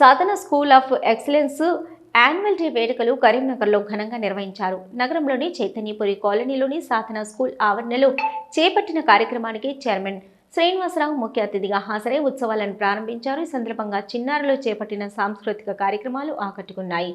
Sadhana school of excellence annual day వేడుకలు కరీంనగర్లో ఘనంగా నిర్వహించారు. నగరంలోని చైతన్యపురి కాలనీలోని సాధన స్కూల్ ఆవరణలో చేపట్టిన కార్యక్రమానికి చైర్మన్ శ్రీనివాసరావు ముఖ్య అతిథిగా హాజరై ఉత్సవాలను ప్రారంభించారు. ఈ సందర్భంగా చిన్నారులు చేపట్టిన సాంస్కృతిక కార్యక్రమాలు ఆకట్టుకున్నాయి.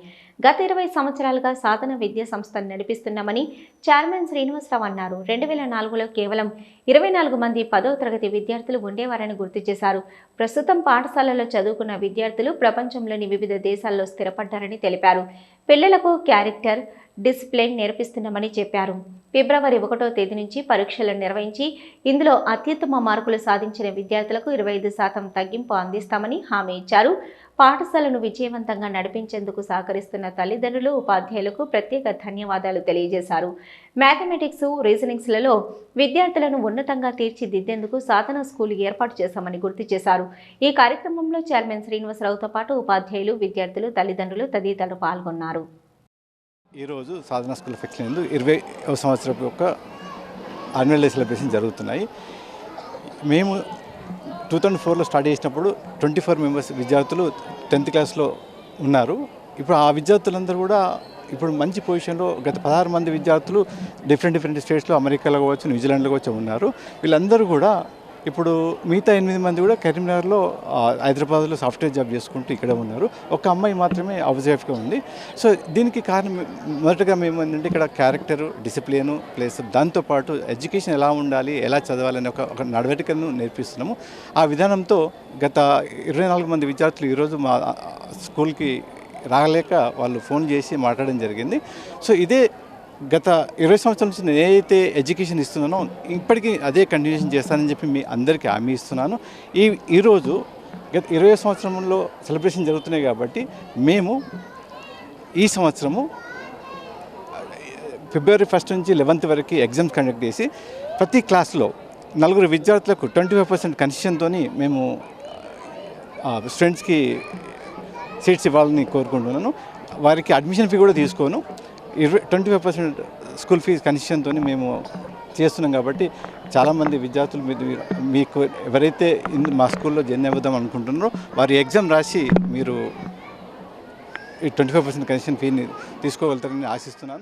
గత ఇరవై సంవత్సరాలుగా సాధన విద్యా సంస్థను నడిపిస్తున్నామని చైర్మన్ శ్రీనివాసరావు అన్నారు. రెండు వేల నాలుగులో కేవలం ఇరవై నాలుగు మంది పదో తరగతి విద్యార్థులు ఉండేవారని గుర్తు చేశారు. ప్రస్తుతం పాఠశాలలో చదువుకున్న విద్యార్థులు ప్రపంచంలోని వివిధ దేశాల్లో స్థిరపడ్డారని తెలిపారు. పిల్లలకు క్యారెక్టర్ డిసిప్లిన్ నేర్పిస్తున్నామని చెప్పారు. ఫిబ్రవరి ఒకటో తేదీ నుంచి పరీక్షలు నిర్వహించి ఇందులో అత్యుత్తమ మార్కులు సాధించిన విద్యార్థులకు ఇరవై ఐదు శాతం తగ్గింపు అందిస్తామని హామీ ఇచ్చారు. పాఠశాలను విజయవంతంగా నడిపించేందుకు సహకరిస్తున్న తల్లిదండ్రులు ఉపాధ్యాయులకు ప్రత్యేక ధన్యవాదాలు తెలియజేశారు. మ్యాథమెటిక్స్ రీజనింగ్స్లలో విద్యార్థులను ఉన్నతంగా తీర్చిదిద్దేందుకు సాధన స్కూల్ ఏర్పాటు చేశామని గుర్తు చేశారు. ఈ కార్యక్రమంలో చైర్మన్ శ్రీనివాసరావుతో పాటు ఉపాధ్యాయులు విద్యార్థులు తల్లిదండ్రులు తదితరులు పాల్గొన్నారు. ఈరోజు సాధన స్కూల్ ఆఫ్ ఇరవై సంవత్సరం యొక్క యాన్యువల్ డే సెలబ్రేషన్ జరుగుతున్నాయి. మేము టూ థౌజండ్ ఫోర్లో స్టార్ట్ చేసినప్పుడు ట్వంటీ ఫోర్ మెంబర్స్ విద్యార్థులు టెన్త్ క్లాస్లో ఉన్నారు. ఇప్పుడు ఆ విద్యార్థులందరూ కూడా ఇప్పుడు మంచి పొజిషన్లో గత పదహారు మంది విద్యార్థులు డిఫరెంట్ డిఫరెంట్ స్టేట్స్లో అమెరికాలో కావచ్చు న్యూజిలాండ్లో కావచ్చు ఉన్నారు. వీళ్ళందరూ కూడా ఇప్పుడు మిగతా ఎనిమిది మంది కూడా కరీంనగర్లో హైదరాబాద్లో సాఫ్ట్వేర్ జాబ్ చేసుకుంటూ ఇక్కడ ఉన్నారు. ఒక అమ్మాయి మాత్రమే హౌస్ ఉంది. సో దీనికి కారణం మొదటగా మేము ఏంటంటే ఇక్కడ క్యారెక్టర్ డిసిప్లిన్ ప్లస్ దాంతోపాటు ఎడ్యుకేషన్ ఎలా ఉండాలి ఎలా చదవాలని ఒక ఒక నడవడికను నేర్పిస్తున్నాము. ఆ విధానంతో గత ఇరవై నాలుగు మంది విద్యార్థులు ఈరోజు మా స్కూల్కి రాలేక వాళ్ళు ఫోన్ చేసి మాట్లాడడం జరిగింది. సో ఇదే గత ఇరవై సంవత్సరాల నుంచి నేను ఏదైతే ఎడ్యుకేషన్ ఇస్తున్నానో ఇప్పటికీ అదే కంటిన్యూషన్ చేస్తానని చెప్పి మీ అందరికీ హామీ ఇస్తున్నాను. ఈ ఈరోజు గత ఇరవై సంవత్సరంలో సెలబ్రేషన్ జరుగుతున్నాయి కాబట్టి మేము ఈ సంవత్సరము ఫిబ్రవరి ఫస్ట్ నుంచి లెవెన్త్ వరకు ఎగ్జామ్స్ కండక్ట్ చేసి ప్రతి క్లాస్లో నలుగురు విద్యార్థులకు ట్వంటీ ఫైవ్ పర్సెంట్ కన్సెషన్తో మేము స్టూడెంట్స్కి సీట్స్ ఇవ్వాలని కోరుకుంటున్నాను. వారికి అడ్మిషన్ ఫీ కూడా తీసుకోను. ఇరవై twenty five percent school fees కన్సెషన్తో మేము చేస్తున్నాం కాబట్టి చాలామంది విద్యార్థులు మీరు మీకు ఎవరైతే మా స్కూల్లో జాయిన్ అవుదాం అనుకుంటున్నారో వారి ఎగ్జామ్ రాసి మీరు ఈ ట్వంటీ ఫైవ్ పర్సెంట్ కన్సెషన్ ఫీని తీసుకోగలుగుతారని ఆశిస్తున్నాను.